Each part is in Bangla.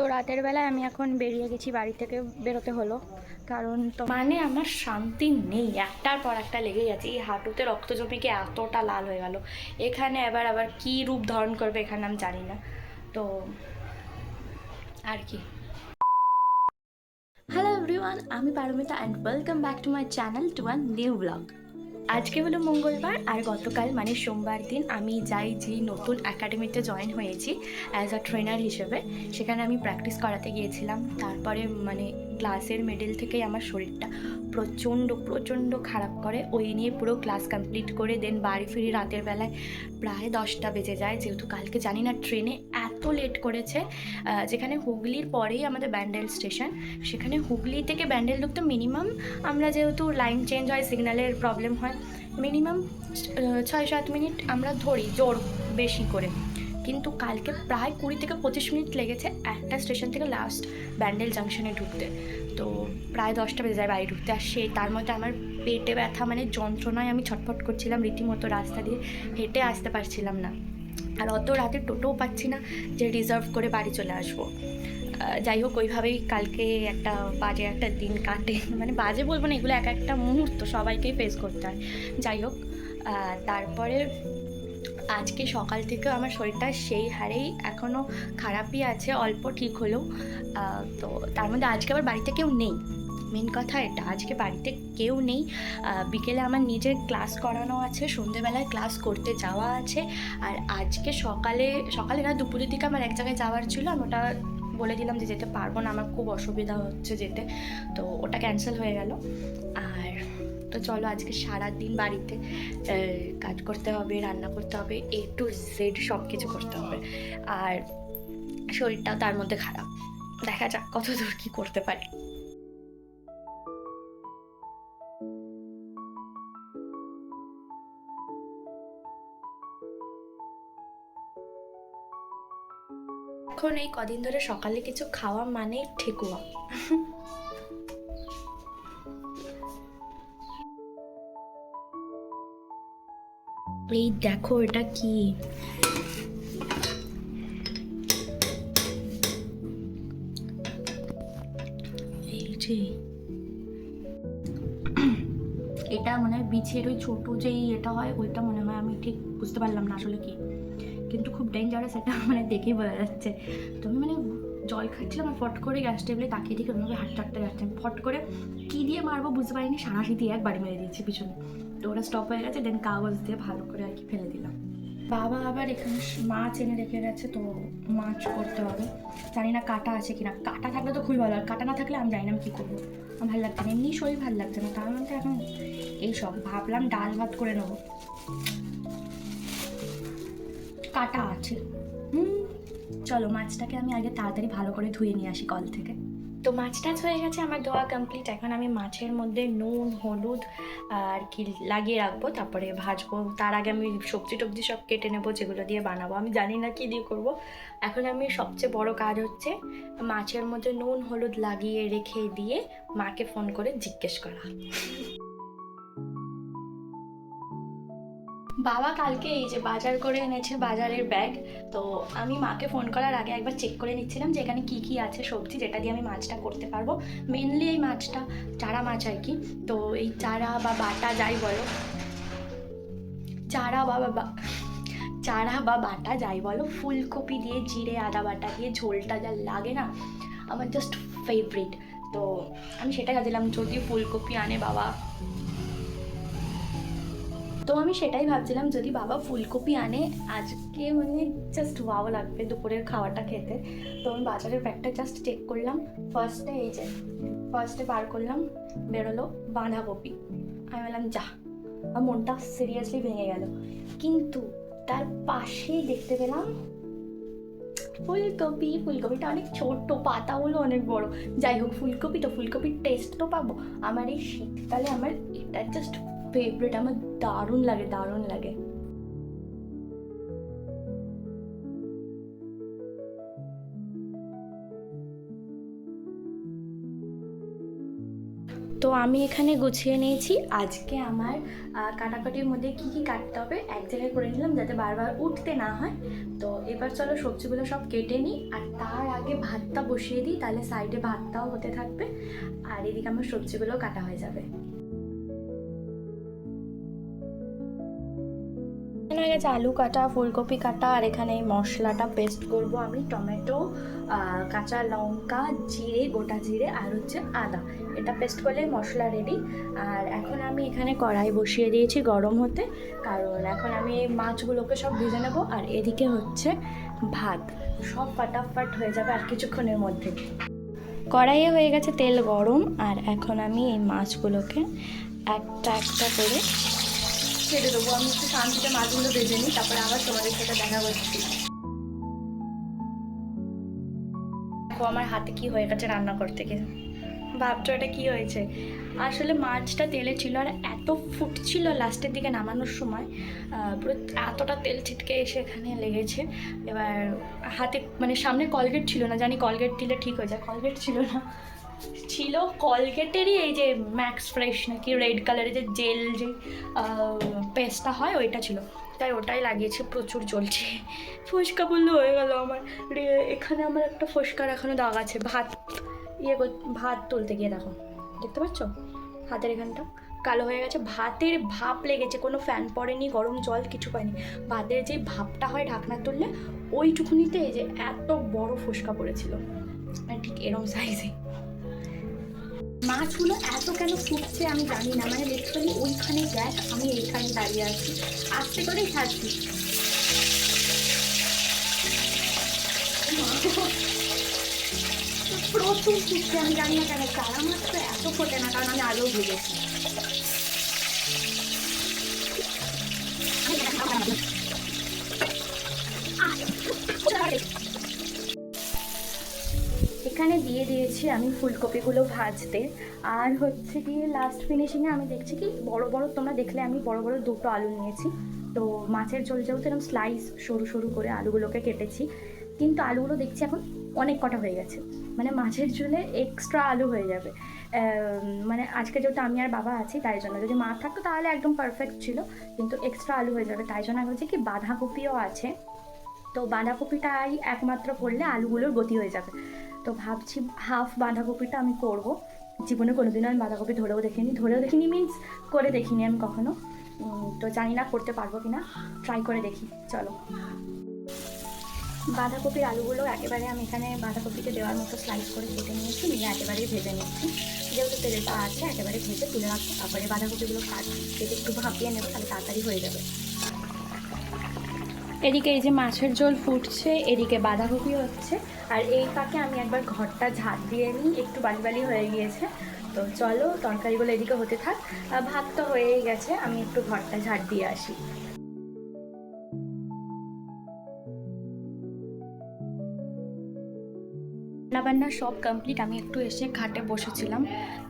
তো রাতের বেলায় আমি এখন বেরিয়ে গেছি বাড়ি থেকে বেরোতে হলো। কারণ তো মানে আমার শান্তি নেই একটার পর একটা লেগেই আছে। এই হাঁটুতে রক্ত জমে গিয়ে এতটা লাল হয়ে গেল। এখানে আবার আবার কী রূপ ধারণ করবে এখানে আমি জানি না। তো আর কি। হ্যালো এভরিওয়ান আমি Paramita and welcome back to my channel to an new blog আজকে হলো মঙ্গলবার আর গতকাল মানে সোমবার দিন আমি যাই যে নতুন একাডেমিতে জয়েন হয়েছি অ্যাজ আ ট্রেনার হিসেবে। সেখানে আমি প্র্যাকটিস করাতে গিয়েছিলাম। তারপরে মানে ক্লাসের মিডল থেকেই আমার শরীরটা প্রচণ্ড প্রচণ্ড খারাপ করে। ওই নিয়ে পুরো ক্লাস কমপ্লিট করে দেন বাড়ি ফিরি রাতের বেলায় প্রায় দশটা বেজে যায়। যেহেতু কালকে জানি না ট্রেনে এত লেট করেছে যেখানে হুগলির পরেই আমাদের ব্যান্ডেল স্টেশন, সেখানে হুগলি থেকে ব্যান্ডেল ঢুকতে মিনিমাম আমরা যেহেতু লাইন চেঞ্জ হয় সিগন্যালের প্রবলেম হয় মিনিমাম ছয় সাত মিনিট আমরা ধরি, জোর বেশি করে। কিন্তু কালকে প্রায় কুড়ি থেকে পঁচিশ মিনিট লেগেছে একটা স্টেশন থেকে লাস্ট ব্যান্ডেল জাংশনে ঢুকতে। তো প্রায় দশটা বেজে যায় বাড়ি ঢুকতে। আর সেই তার মধ্যে আমার পেটে ব্যথা মানে যন্ত্রণায় আমি ছটফট করছিলাম রীতিমতো রাস্তা দিয়ে, হেঁটে আসতে পারছিলাম না। আর অত রাতে টোটোও পাচ্ছি না যে রিজার্ভ করে বাড়ি চলে আসব। যাই হোক, ওইভাবেই কালকে একটা বাজে একটা দিন কাটে। মানে বাজে বলব না, এগুলো এক একটা মুহূর্ত সবাইকেই ফেস করতে হয়। যাই হোক তারপরে আজকে সকাল থেকে আমার শরীরটা সেই হারেই এখনও খারাপই আছে, অল্প ঠিক হলেও। তো তার মধ্যে আজকে আবার বাড়িতে কেউ নেই। মেন কথা এটা, আজকে বাড়িতে কেউ নেই। বিকেলে আমার নিজের ক্লাস করানো আছে, সন্ধেবেলায় ক্লাস করতে যাওয়া আছে। আর আজকে সকালে সকালে না, দুপুরের দিকে আমার এক জায়গায় যাওয়ার ছিল। আমি ওটা বলে দিলাম যে যেতে পারব না, আমার খুব অসুবিধা হচ্ছে যেতে। তো ওটা ক্যান্সেল হয়ে গেল। তো চলো আজকে সারা দিন বাড়িতে কাজ করতে হবে, রান্না করতে হবে, এ টু জেড সব কিছু করতে হবে। আর শরীরটাও তার মধ্যে খারাপ। দেখা যাক কত দূর কী করতে পারি। এখন এই কদিন ধরে সকালে কিছু খাওয়া মানেই ঠেকুয়া। এই দেখো এটা কি? এই এটা মনে বিছের ওই ছোটো যেই এটা হয়, ওইটা মনে হয়, আমি ঠিক বুঝতে পারলাম না আসলে কি। কিন্তু খুব ডেঞ্জারাস এটা মানে দেখেই বোঝা যাচ্ছে। তো আমি মানে জল খাচ্ছিলাম আর ফট করে গ্যাস টেবিলে তাকিয়ে দেখি ওইভাবে হাঁটতে হাঁটতে যাচ্ছে। ফট করে কী দিয়ে মারবো বুঝতে পারিনি সাঁড়াশি দিয়ে এক বাড়ি মেরে দিয়েছি পিছনে। তো ওটা স্টপ হয়ে গেছে দেন কাগজ দিয়ে ভালো করে আর কি ফেলে দিলাম। বাবা আবার এখানে মাছ এনে রেখে গেছে, তো মাছ করতে হবে। জানি না কাটা আছে কিনা। কাটা থাকলে তো খুবই ভালো, আর কাটা না থাকলে আমি জানি না আমি কী করব। আমার ভালো লাগছে না, এমনি শরীর ভালো লাগছে না, তার মধ্যে এখন এইসব ভাবলাম ডাল ভাত করে নেব। কাটা আছে। হুম, চলো মাছটাকে আমি আগে তাড়াতাড়ি ভালো করে ধুয়ে নিয়ে আসি কল থেকে। তো মাছ টাছ হয়ে গেছে, আমার ধোয়া কমপ্লিট এখন আমি মাছের মধ্যে নুন, হলুদ আর কি লাগিয়ে রাখব, তারপরে ভাজবো। তার আগে আমি সবজি টবজি সব কেটে নেব, যেগুলো দিয়ে বানাবো। আমি জানি না কী দিয়ে করব। এখন আমি সবচেয়ে বড় কাজ হচ্ছে মাছের মধ্যে নুন, হলুদ লাগিয়ে রেখে দিয়ে মাকে ফোন করে জিজ্ঞেস করা। বাবা কালকে এই যে বাজার করে এনেছে বাজারের ব্যাগ, তো আমি মাকে ফোন করার আগে একবার চেক করে নিচ্ছিলাম যে এখানে কী কী আছে সবজি যেটা দিয়ে আমি মাছটা করতে পারব। মেনলি এই মাছটা, চারা মাছ আর কি। তো এই চারা বা বাটা যাই বলো। চারা বা চারা বা বাটা যাই বলো। ফুলকপি দিয়ে জিরে, আদা বাটা দিয়ে ঝোলটা যা লাগে না, আমার জাস্ট ফেভারিট তো আমি সেটাই ভাবছিলাম, যদি ফুলকপি আনে বাবা। তো আমি সেটাই ভাবছিলাম, যদি বাবা ফুলকপি আনে, আজকে মানে জাস্ট ভালো লাগবে দুপুরের খাওয়াটা খেতে। তো আমি বাজারের ব্যাগটা জাস্ট চেক করলাম। ফার্স্টে এই যে ফার্স্টে বার করলাম, বেরোলো বাঁধাকপি। আমি বললাম, যা। আমার মনটা সিরিয়াসলি ভেঙে গেল। কিন্তু তার পাশেই দেখতে পেলাম ফুলকপি। ফুলকপিটা অনেক ছোট্ট, পাতাগুলো অনেক বড়। যাই হোক ফুলকপি তো ফুলকপির টেস্ট তো পাবো। আমার এই শীতকালে আমার এটা জাস্ট ফেভারিট আমার দারুণ লাগে দারুণ লাগে। তো আমি এখানে গুছিয়ে নিয়েছি। আজকে আমার কাটাকাটির মধ্যে কি কি কাটতে হবে এক জায়গায় করে নিলাম যাতে বারবার উঠতে না হয়। তো এবার চলো সবজিগুলো সব কেটে নিই। আর তার আগে ভাতটা বসিয়ে দিই, তাহলে সাইডে ভাতটাও হতে থাকবে। আর এদিকে আমার সবজিগুলো কাটা হয়ে যাবে। এখানে আলু কাটা, ফুলকপি কাটা আর এখানে এই মশলাটা পেস্ট করব আমি। টমেটো কাঁচা লঙ্কা, জিরে, গোটা জিরে আর হচ্ছে আদা। এটা পেস্ট করলে মশলা রেডি আর এখন আমি এখানে কড়াই বসিয়ে দিয়েছি গরম হতে। কারণ এখন আমি এই মাছগুলোকে সব ভেজে নেব। আর এদিকে হচ্ছে ভাত। সব ফাটাফাট হয়ে যাবে আর কিছুক্ষণের মধ্যে। কড়াইয়ে হয়ে গেছে তেল গরম। আর এখন আমি এই মাছগুলোকে একটা একটা করে ছেড়ে দেবো। আমি একটু শান্তিতে মাছগুলো ভেজে নিই, তারপরে আবার তোমাদের সাথে দেখা করছি। আমার হাতে কি হয়ে গেছে রান্না করতে গিয়ে। ভাবছ এটা কি হয়েছে? আসলে মাছটা তেলে ছিল আর এত ফুটছিল লাস্টের দিকে নামানোর সময় পুরো এতটা তেল ছিটকে এসে এখানে লেগেছে। এবার হাতে মানে সামনে কলগেট ছিল না, জানি কলগেট দিলে ঠিক হয়ে যায়। কলগেট ছিল না। ছিল কলগেটেরই এই যে ম্যাক্স ফ্রেশ নাকি রেড কালারের যে জেল যে পেস্টটা হয়, ওইটা ছিল। তাই ওটাই লাগিয়েছে, প্রচুর জ্বলছে। ফুচকা বললে হয়ে গেল আমার। এখানে আমার একটা ফুচকার এখনও দাগ আছে। ভাত ইয়ে ভাত তুলতে গিয়ে দেখো। দেখতে পাচ্ছ? হাতের এখানটা কালো হয়ে গেছে। ভাতের ভাপ লেগেছে। কোনো ফ্যান পড়েনি, গরম জল, কিছু পায়নি ভাতের যে ভাপটা হয় ঢাকনা তুললে, ওইটুকুনিতে যে এত বড় ফুচকা পড়েছিল। ঠিক এরম সাইজে মাছগুলো এত কেন ফুটছে আমি জানি না। মানে লিটারালি ওইখানে গ্যাস আমি এইখানে দাঁড়িয়ে আছি। আস্তে করেই ছাড়ছি। প্রচুর ফুটছে, আমি জানি না কেন। কারা মাছ তো এত ফোটে না, কারণ আমি আগেও ভেজেছি এখানে দিয়ে দিয়েছি আমি ফুলকপিগুলো ভাজতে। আর হচ্ছে গিয়ে লাস্ট ফিনিশিংয়ে আমি দেখছি কি, বড় বড় তোমরা দেখলে আমি বড় বড় দুটো আলু নিয়েছি। তো মাছের ঝোল যেহেতু এরকম স্লাইস সরু সরু করে আলুগুলোকে কেটেছি, কিন্তু আলুগুলো দেখছি এখন অনেক কটা হয়ে গেছে। মানে মাছের ঝোলে এক্সট্রা আলু হয়ে যাবে। মানে আজকে যেহেতু আমি আর বাবা আছি, তাই জন্য যদি মা থাকতো তাহলে একদম পারফেক্ট ছিল, কিন্তু এক্সট্রা আলু হয়ে যাবে। তাই জন্য বলছি কি, বাঁধাকপিও আছে। তো বাঁধাকপিটাই একমাত্র করলে আলুগুলোর গতি হয়ে যাবে। তো ভাবছি হাফ বাঁধাকপিটা আমি করব। জীবনে কোনোদিনও আমি বাঁধাকপি ধরেও দেখিনি। ধরেও দেখিনি মিন্স করে দেখিনি আমি কখনো। তো জানি না করতে পারব কি না ট্রাই করে দেখি। চলো। বাঁধাকপির আলুগুলো একেবারে আমি এখানে বাঁধাকপিতে দেওয়ার মতো স্লাইস করে কেটে নিয়েছি। নিয়ে একেবারেই ভেজে নিচ্ছি। যেহেতু তেলটা আছে, একেবারে ভেজে তুলে রাখব। তারপরে বাঁধাকপিগুলো কাট, কেটে একটু ভাপিয়ে নেব, তাহলে তাড়াতাড়ি হয়ে যাবে। এদিকে এই যে মাছের ঝোল ফুটছে, এদিকে বাঁধাকপি হচ্ছে। আর এই পাকে আমি একবার ঘরটা ঝাড় দিয়ে নিই, একটু বালি বালি হয়ে গিয়েছে। তো চলো, তরকারিগুলো এদিকে হতে থাক। ভাত তো হয়েই গেছে, আমি একটু ঘরটা ঝাড় দিয়ে আসি। রান্নাবান্না সব কমপ্লিট আমি একটু এসে খাটে বসেছিলাম।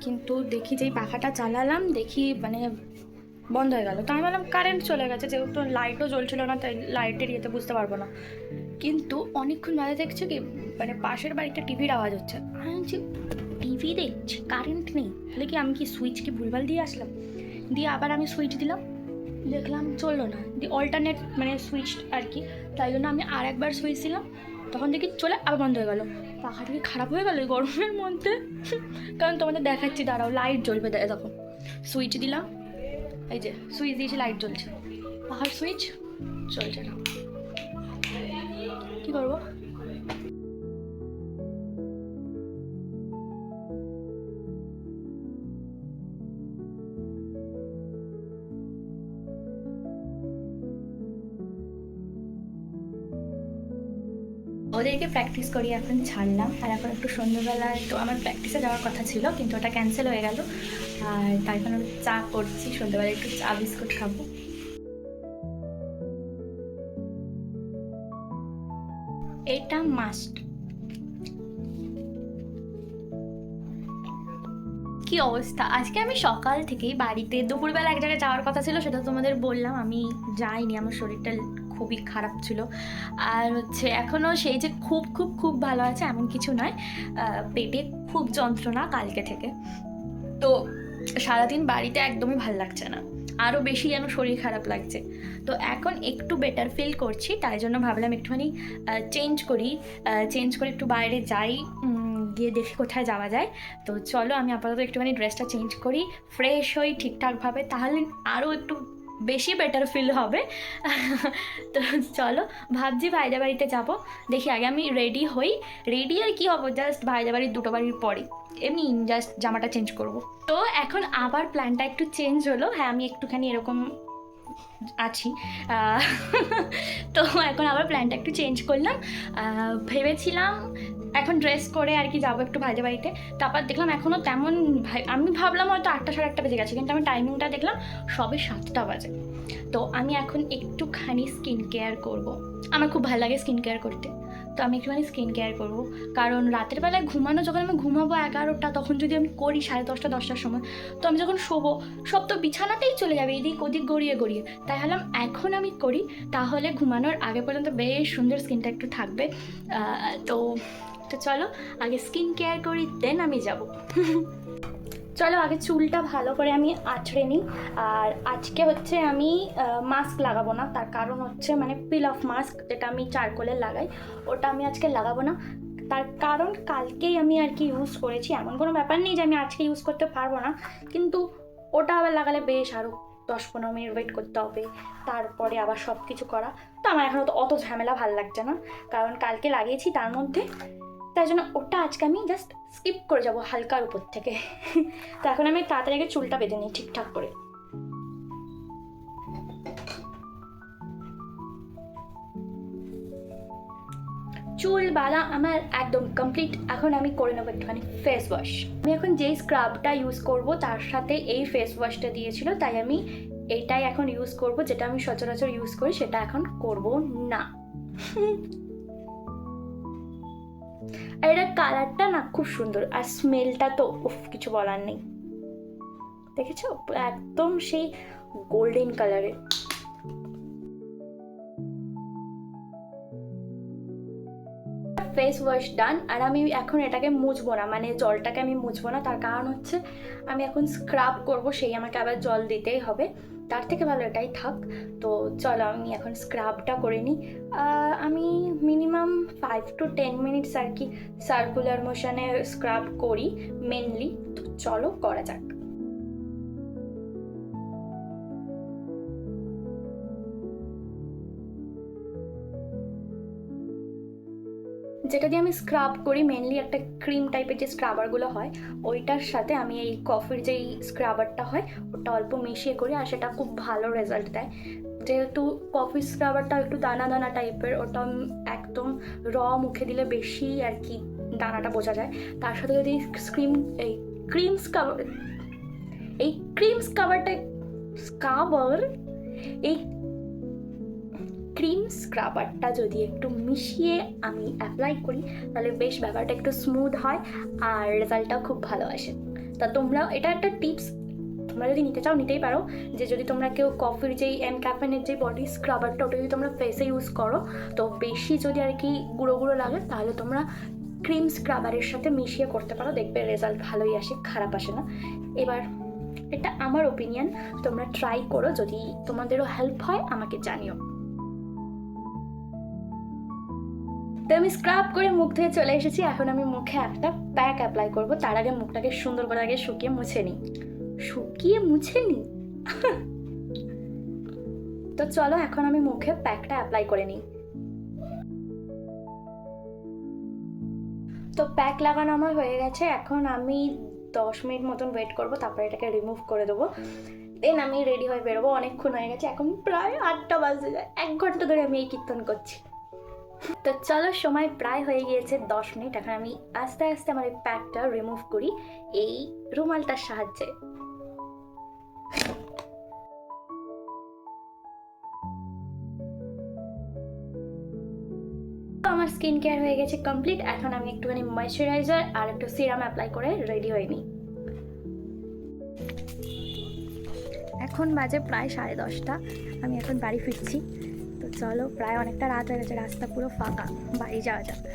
কিন্তু দেখি যেই পাখাটা চালালাম, দেখি মানে বন্ধ হয়ে গেল। তো আমি ভাবলাম কারেন্ট চলে গেছে, যেহেতু লাইটও জ্বলছিল না, তাই লাইটের ইয়েতে বুঝতে পারব না। কিন্তু অনেকক্ষণ বাদে দেখছি কি মানে পাশের বাড়িতে টিভির আওয়াজ হচ্ছে। আমি বলছি টিভি দেখছি কারেন্ট নেই। তাহলে কি আমি কি সুইচ কি ভুলভাল দিয়ে আসলাম? দিয়ে আবার আমি সুইচ দিলাম। দেখলাম চলল না। দিয়ে অল্টারনেট মানে সুইচ আর কি। তাই জন্য আমি আর একবার সুইচ দিলাম। তখন দেখি চলে আবার বন্ধ হয়ে গেলো। পাখাটা কি খারাপ হয়ে গেলো গরমের মধ্যে। কারণ তোমাদের দেখাচ্ছি, দাঁড়াও লাইট জ্বলবে দে- দেখো। সুইচ দিলাম। এই যে সুইচ দিয়েছি লাইট জ্বলছে। পাহাড় সুইচ চলছে না। কি করব? ওদেরকে প্র্যাকটিস করি, এখন ছাড়লাম। আর এখন একটু সন্ধ্যেবেলায় তো আমার প্র্যাকটিসে যাওয়ার কথা ছিল, কিন্তু ওটা ক্যান্সেল হয়ে গেল। আর তাই এখন চা করছি, সন্ধ্যেবেলায় একটু চা, বিস্কুট খাব। এটা মাস্ট কি অবস্থা? আজকে আমি সকাল থেকেই বাড়িতে, দুপুরবেলা এক জায়গায় যাওয়ার কথা ছিল, সেটা তোমাদের বললাম, আমি যাইনি, আমার শরীরটা খুবই খারাপ ছিল। আর হচ্ছে এখনও সেই যে খুব খুব খুব ভালো আছে এমন কিছু নয়। পেটে খুব যন্ত্রণা কালকে থেকে। তো সারাদিন বাড়িতে একদমই ভালো লাগছে না। আরও বেশি যেন শরীর খারাপ লাগছে। তো এখন একটু বেটার ফিল করছি, তাই জন্য ভাবলাম একটুখানি চেঞ্জ করি। চেঞ্জ করে একটু বাইরে যাই গিয়ে দেখি কোথায় যাওয়া যায়। তো চলো আমি আপাতত একটুখানি ড্রেসটা চেঞ্জ করি ফ্রেশ হই ঠিকঠাকভাবে। তাহলে আরও একটু বেশি বেটার ফিল হবে। তো চলো, ভাবছি ভাইদা বাড়িতে যাব। দেখি আগে আমি রেডি হই। রেডি আর কি হব? জাস্ট ভাইদা বাড়ির, দুটো বাড়ির পরে এমনি জাস্ট জামাটা চেঞ্জ করব। তো এখন আবার প্ল্যানটা একটু চেঞ্জ হলো। হ্যাঁ আমি একটুখানি এরকম আছি। তো এখন আবার প্ল্যানটা একটু চেঞ্জ করলাম। ভেবেছিলাম এখন ড্রেস করে আর কি যাব একটু ভাইদের বাড়িতে। তারপর দেখলাম এখনও তেমন আমি ভাবলাম হয়তো আটটা সাড়ে আটটা বেজে গেছে, কিন্তু আমি টাইমিংটা দেখলাম সবে সাতটা বাজে। তো আমি এখন একটুখানি স্কিন কেয়ার করব। আমার খুব ভালো লাগে স্কিন কেয়ার করতে। তো আমি একটুখানি স্কিন কেয়ার করব। কারণ রাতের বেলায় ঘুমানো, যখন আমি ঘুমাবো এগারোটা, তখন যদি আমি করি সাড়ে দশটা, দশটার সময়, তো আমি যখন শোবো, সব তো বিছানাতেই চলে যাবে, এদিক ওদিক গড়িয়ে গড়িয়ে। তাই ভাবলাম এখন আমি করি, তাহলে ঘুমানোর আগে পর্যন্ত বেশ সুন্দর স্কিনটা একটু থাকবে। তো তো চলো, আগে স্কিন কেয়ার করি দেন আমি যাব। চলো আগে চুলটা ভালো করে আমি আঁচড়ে নিই। আর আজকে হচ্ছে আমি মাস্ক লাগাবো না। তার কারণ হচ্ছে মানে পিল অফ মাস্ক যেটা আমি চারকোলে লাগাই, ওটা আমি আজকে লাগাবো না। তার কারণ কালকেই আমি আর কি ইউজ করেছি। এমন কোনো ব্যাপার নেই যে আমি আজকে ইউজ করতে পারব না। কিন্তু ওটা আবার লাগালে বেশ আরও দশ পনেরো মিনিট ওয়েট করতে হবে। তারপরে আবার সব কিছু করা। তো আমার এখন তো অত ঝামেলা ভালো লাগছে না। কারণ কালকে লাগিয়েছি, তার মধ্যে তাই জন্য ওটা আজকে আমি জাস্ট স্কিপ করে যাব হালকার উপর থেকে। তো এখন আমি তাড়াতাড়ি আগে চুলটা বেঁধে নিই ঠিকঠাক করে। চুল বালা আমার একদম কমপ্লিট এখন আমি করে নেব একটুখানি ফেস ওয়াশ আমি এখন যেই স্ক্রাবটা ইউজ করব তার সাথে এই ফেস ওয়াশটা দিয়েছিল, তাই আমি এইটাই এখন ইউজ করব, যেটা আমি সচরাচর ইউজ করি, সেটা এখন করব না। আর এটা কালারটা না খুব সুন্দর, আর স্মেলটা তো উফ, কিছু বলার নেই। দেখেছ? একদম সেই গোল্ডেন কালারের ফেস ওয়াশ ডান আর আমি এখন এটাকে মুছবো না মানে জলটাকে আমি মুছবো না, তার কারণ হচ্ছে আমি এখন স্ক্রাব করব, সেই আমাকে আবার জল দিতেই হবে। তার থেকে ভালো এটাই থাক। তো চলো আমি এখন স্ক্রাবটা করে নিই। আমি minimum five to ten minutes আর কি সার্কুলার মোশনে স্ক্রাব করি মেনলি তো চলো করা যাক। যেটা দিয়ে আমি স্ক্রাব করি মেনলি একটা ক্রিম টাইপের যে স্ক্রাবারগুলো হয়, ওইটার সাথে আমি এই কফির যেই স্ক্রাবারটা হয়, ওটা অল্প মিশিয়ে করি আর সেটা খুব ভালো রেজাল্ট দেয়। যেহেতু কফি স্ক্রাবারটা একটু দানা দানা টাইপের ওটা একদম র মুখে দিলে বেশি আর কি দানাটা বোঝা যায়। তার সাথে যদি স্ক্রিম এই ক্রিম স্ক্রাবার এই ক্রিম স্ক্রাবারটা স্ক্রাবার এই ক্রিম স্ক্রাবারটা যদি একটু মিশিয়ে আমি অ্যাপ্লাই করি, তাহলে বেশ ব্যাপারটা একটু স্মুথ হয় আর রেজাল্টটাও খুব ভালো আসে। তা তোমরা এটা একটা টিপস তোমরা যদি নিতে চাও, নিতেই পারো যে যদি তোমরা কেউ কফির যেই এম ক্যাফেনের যে বডি স্ক্রাবারটা ওটা যদি তোমরা ফেসে ইউজ করো, তো বেশি যদি আর কি গুঁড়ো গুঁড়ো লাগে, তাহলে তোমরা ক্রিম স্ক্রাবারের সাথে মিশিয়ে করতে পারো, দেখবে রেজাল্ট ভালোই আসে, খারাপ আসে না। এবার, এটা আমার ওপিনিয়ন তোমরা ট্রাই করো, যদি তোমাদেরও হেল্প হয়, আমাকে জানিও। তো আমি স্ক্রাব করে মুখ ধুয়ে চলে এসেছি। এখন আমি মুখে একটা প্যাক অ্যাপ্লাই করব। তার আগে মুখটাকে সুন্দর করে আগে শুকিয়ে মুছে নিই। শুকিয়ে মুছে নিই তো চলো এখন আমি মুখে প্যাকটা অ্যাপ্লাই করে নিই। তো প্যাক লাগানো আমার হয়ে গেছে। এখন আমি দশ মিনিট মতন ওয়েট করব। তারপরে এটাকে রিমুভ করে দেবো। দেন আমি রেডি হয়ে বেরোবো। অনেকক্ষণ হয়ে গেছে। এখন প্রায় আটটা বাজে। যায় এক ঘণ্টা ধরে আমি এই কীর্তন করছি। তো চলো, সময় প্রায় হয়ে গিয়েছে দশ মিনিট। এখন আমি আস্তে আস্তে আমার এই প্যাকটা রিমুভ করি। এই রুমালটার সাহায্যে। আমার স্কিন কেয়ার হয়ে গেছে কমপ্লিট এখন আমি একটুখানি ময়শ্চারাইজার আর একটু সিরাম অ্যাপ্লাই করে রেডি হয়ে নিই। এখন বাজে প্রায় সাড়ে দশটা। আমি এখন বাড়ি ফিরছি। চলো, প্রায় অনেকটা রাত হয়ে গেছে, রাস্তা পুরো ফাঁকা, বাড়ি যাওয়া যাবে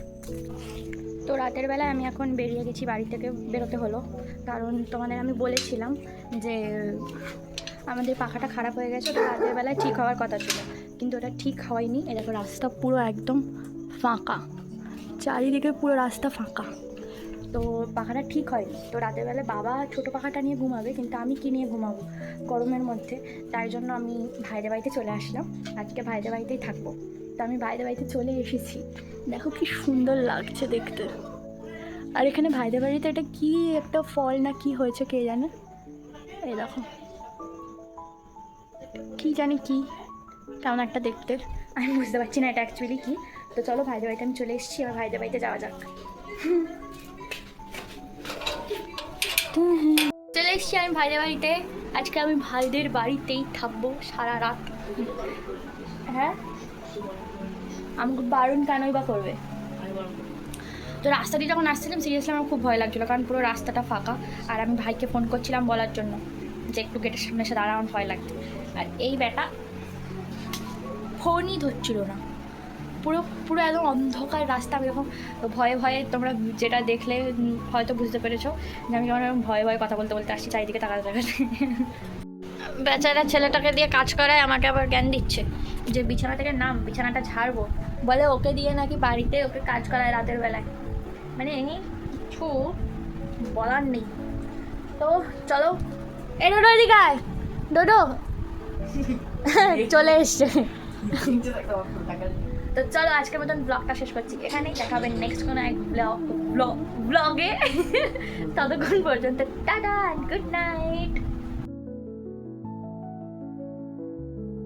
তো রাতের বেলায় আমি এখন বেরিয়ে গেছি, বাড়ি থেকে বেরোতে হলো। কারণ তোমাদের আমি বলেছিলাম যে, আমাদের পাখাটা খারাপ হয়ে গেছে, তো রাতের বেলায় ঠিক হওয়ার কথা ছিল। কিন্তু ওটা ঠিক হয়নি। এ দেখো, রাস্তা পুরো একদম ফাঁকা। চারিদিকে পুরো রাস্তা ফাঁকা। তো পাখাটা ঠিক হয়নি। তো রাতের বেলায় বাবা ছোটো পাখাটা নিয়ে ঘুমাবে, কিন্তু আমি কি নিয়ে ঘুমাবো গরমের মধ্যে? তাই জন্য আমি ভাইদের বাড়িতে চলে আসলাম। আজকে ভাইদের বাড়িতেই থাকব। তো আমি ভাইদের বাড়িতে চলে এসেছি। দেখো কি সুন্দর লাগছে দেখতে। আর এখানে ভাইদের বাড়িতে এটা কি একটা ফল না কি হয়েছে কে জানে? এই দেখো। কি জানি কি? কেমন একটা দেখতে। আমি বুঝতে পারছি না এটা অ্যাকচুয়ালি কি। তো চলো ভাইদের বাড়িতে আমি চলে এসেছি, এবার ভাইদের বাড়িতে যাওয়া যাক। চলে এসেছি আমি ভাইদের বাড়িতে। আজকে আমি ভাইদের বাড়িতেই থাকব সারা রাত। হ্যাঁ? আমাকে বারণ কেনই বা করবে? তো রাস্তা দিয়ে যখন আসছিলাম সিরিয়াসলি আমার খুব ভয় লাগছিল, কারণ পুরো রাস্তাটা ফাঁকা। আর আমি ভাইকে ফোন করছিলাম বলার জন্য যে একটু গেটের সামনে এসে দাঁড়া আমার ভয় লাগছে। আর এই ব্যাটা ফোনই ধরছিল না। পুরো পুরো একদম অন্ধকার রাস্তা। আমি এরকম ভয়ে ভয়ে তোমরা যেটা দেখলে হয়তো বুঝতে পেরেছ যে আমি কেমন এরকম ভয়ে ভয়ে কথা বলতে বলতে আসছি চারিদিকে তাকাতে তাকাতে। বেচারা ছেলেটাকে দিয়ে কাজ করায় আমাকে আবার জ্ঞান দিচ্ছে যে বিছানা থেকে নাম বিছানাটা ঝাড়বো। বলে ওকে দিয়ে নাকি বাড়িতে ওকে কাজ করায় রাতের বেলায়। মানে কিছু বলার নেই। তো চলো এ ডোডো এদিকে ডোডো। চলে এসছে। তো চলো আজকের মতন ব্লগটা শেষ করছি। এখানেই দেখা হবে নেক্সট কোনো এক ব্লগ ব্লগে ততক্ষণ পর্যন্ত টাটা গুড নাইট